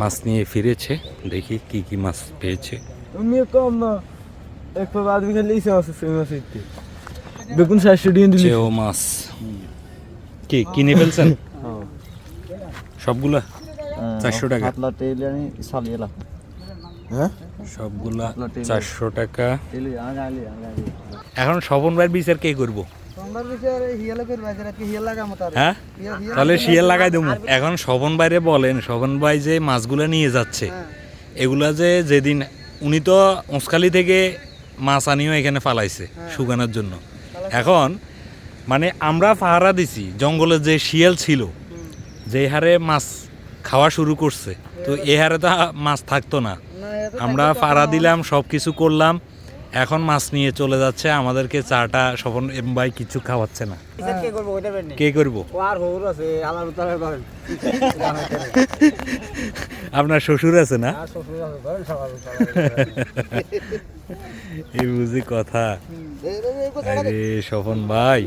মাছ নিয়ে ফিরেছে দেখি কি কি মাছ পেয়েছে। তুমি কম না এক পা সেই মাছ বেগুন দিয়ে দিলি। চেও মাছ। কি কিনে ফেলছেন? সবগুলা? চারশো টাকা। তেল আমি হ্যাঁ? সবগুলা চারশো টাকা। এখন শবন ভাইয়ের বিচার কে করব? হ্যাঁ? তাহলে শিয়াল লাগাই দেবো। এখন শবন বাইরে বলেন শবন ভাই যে মাছগুলো নিয়ে যাচ্ছে এগুলা যে যেদিন উনি তো উঁসখালি থেকে মাছ আনিও এখানে ফালাইছে শুকানোর জন্য। এখন মানে আমরা পাহারা দিছি জঙ্গলে যে শিয়াল ছিল যে হারে মাছ খাওয়া শুরু করছে তো এ হারে তো মাছ থাকতো না। আমরা পাড়া দিলাম সব কিছু করলাম এখন মাছ নিয়ে চলে যাচ্ছে আমাদেরকে চাটা স্বপন এম ভাই কিছু খাওয়াচ্ছে না। কে করব আপনার শ্বশুর আছে না? সবার এই বুঝি কথা। আরে স্বপন ভাই।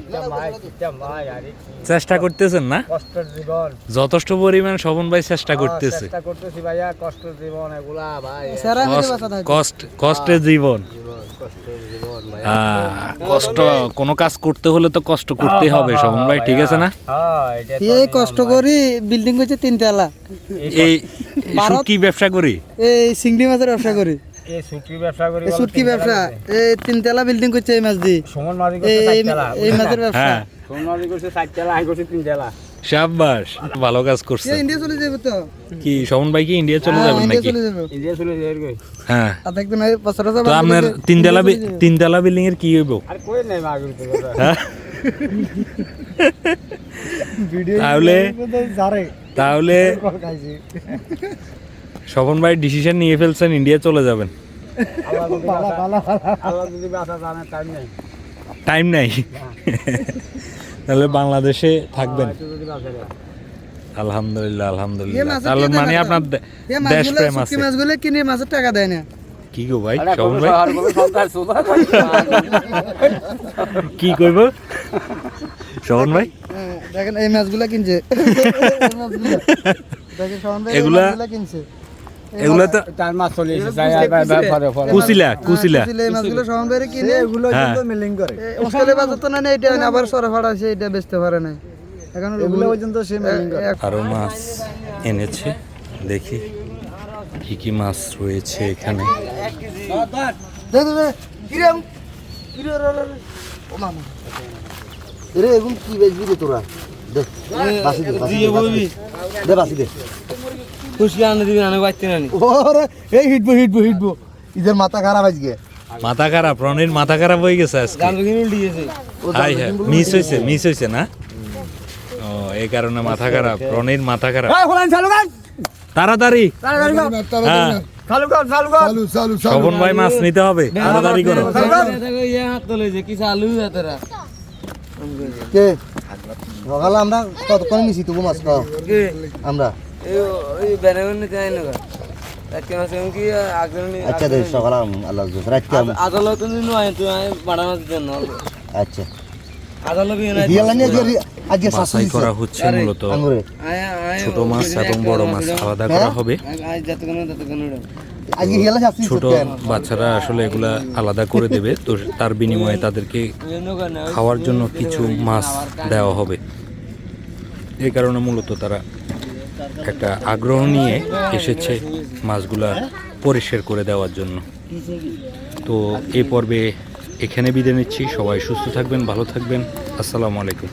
চেষ্টা করতেছেন না? কষ্টের জীবন। যথেষ্ট পরিমাণ স্বপন ভাই চেষ্টা করতেছে। চেষ্টা করতেছি কষ্টের জীবন এগুলা ভাই। কষ্ট- কোনো কাজ করতে হলে তো কষ্ট করতে হবে স্বপন ভাই ঠিক আছে না? হ্যাঁ এই কষ্ট করি বিল্ডিং করছে তিনতলা এই কি ব্যবসা করি? এই চিংড়ি মাছের ব্যবসা করি। সুটকি ব্যবসা এই তিনতলা ব্যবসা করছে। এই তিনতলা বিল্ডিং করছে এই মাছ দি এই মাছের ব্যবসা। হ্যাঁ। সুমন করছে চারতলা আই করছে তিনতলা সাব্বাস ভালো কাজ করছে। ইন্ডিয়া চলে যাবে তো। কি শোভন ভাই কি ইন্ডিয়া চলে যাবেন ইন্ডিয়া নাকি? ইন্ডিয়া চলে হ্যাঁ। আর দেখবেন এই বছর বছর তো আপনার তিনতলা। তিনতলা বিল্ডিং এর কি হইব? আর কই নাই মাগুর তো হ্যাঁ। তাহলে তাহলে শোভন ভাই ডিসিশন নিয়ে ফেলছেন ইন্ডিয়া চলে যাবেন। আল্লাহ যদি আল্লাহ যদি বাসা জানে টাইম নেই। টাইম নাই। তাহলে বাংলাদেশে থাকবেন। আলহামদুলিল্লাহ আলহামদুলিল্লাহ। তাহলে কি মানে আপনার দেশ প্রেম আছে। মাছগুলো কিনে মাছের টাকা দেয় না। কি গো ভাই শোভন ভাই। কি কইব? শোভন ভাই। দেখেন এই মাছগুলো কিনছে। এগুলা- কিনছে। এগুলা তো তার মাছ চলে এসেছে, যাই, যাই, যাই, যাই, পরে, পরে। কুচিলা। কুচিলা কুচিলা, মাছগুলো শাওন ভাইরে কিনে। এগুলো। মিলিং করে। উস্কালে বাজার তো না এটা আবার সরে আছে এটা বেচতে পারে না। এখন এগুলো পর্যন্ত সে মিলিং করে। আরও মাছ এনেছে দেখি কি কি মাছ রয়েছে এখানে। রে কি বেচবি রে তোরা? দে বাসি দে বাসি দে, বাসি দে। খুশকি আনে দিবি আনে বাইতে নানি ওরে এই হিটবো হিটবো হিটবো। ইদের মাথা খারাপ আজকে। মাথা খারাপ রনির মাথা খারাপ হয়ে গেছে আজকে। হাই হ্যাঁ মিস হয়েছে মিস হয়েছে না? ও এই কারণে মাথা খারাপ রনির মাথা খারাপ। এই, খোলেন, চালু কর। তাড়াতাড়ি। শোভন ভাই মাছ নিতে হবে তাড়াতাড়ি করো। কি সকালে আমরা কতক্ষণ নিছি তবু মাছ খাও। কে? আমরা। এই না আচ্ছা দে আল্লাহ রাখতে আদালত নি তুই বাড়ানোর জন্য আচ্ছা। বাছাই করা হচ্ছে মূলত। ছোট মাছ এবং বড় মাছ আলাদা করা হবে। আয় যাতে কোনো যাতে কোনো আজকে হিয়ালা শাস্তি দিছে ছোট বাচ্চারা আসলে এগুলা আলাদা করে দেবে। তো তার বিনিময়ে তাদেরকে খাওয়ার জন্য কিছু মাছ দেওয়া হবে। এই কারণে মূলত তারা একটা আগ্রহ নিয়ে এসেছে মাছগুলা পরিষ্কার করে দেওয়ার জন্য। তো এই পর্বে এখানে বিদায় নিচ্ছি। সবাই সুস্থ থাকবেন, ভালো থাকবেন। আসসালামু আলাইকুম।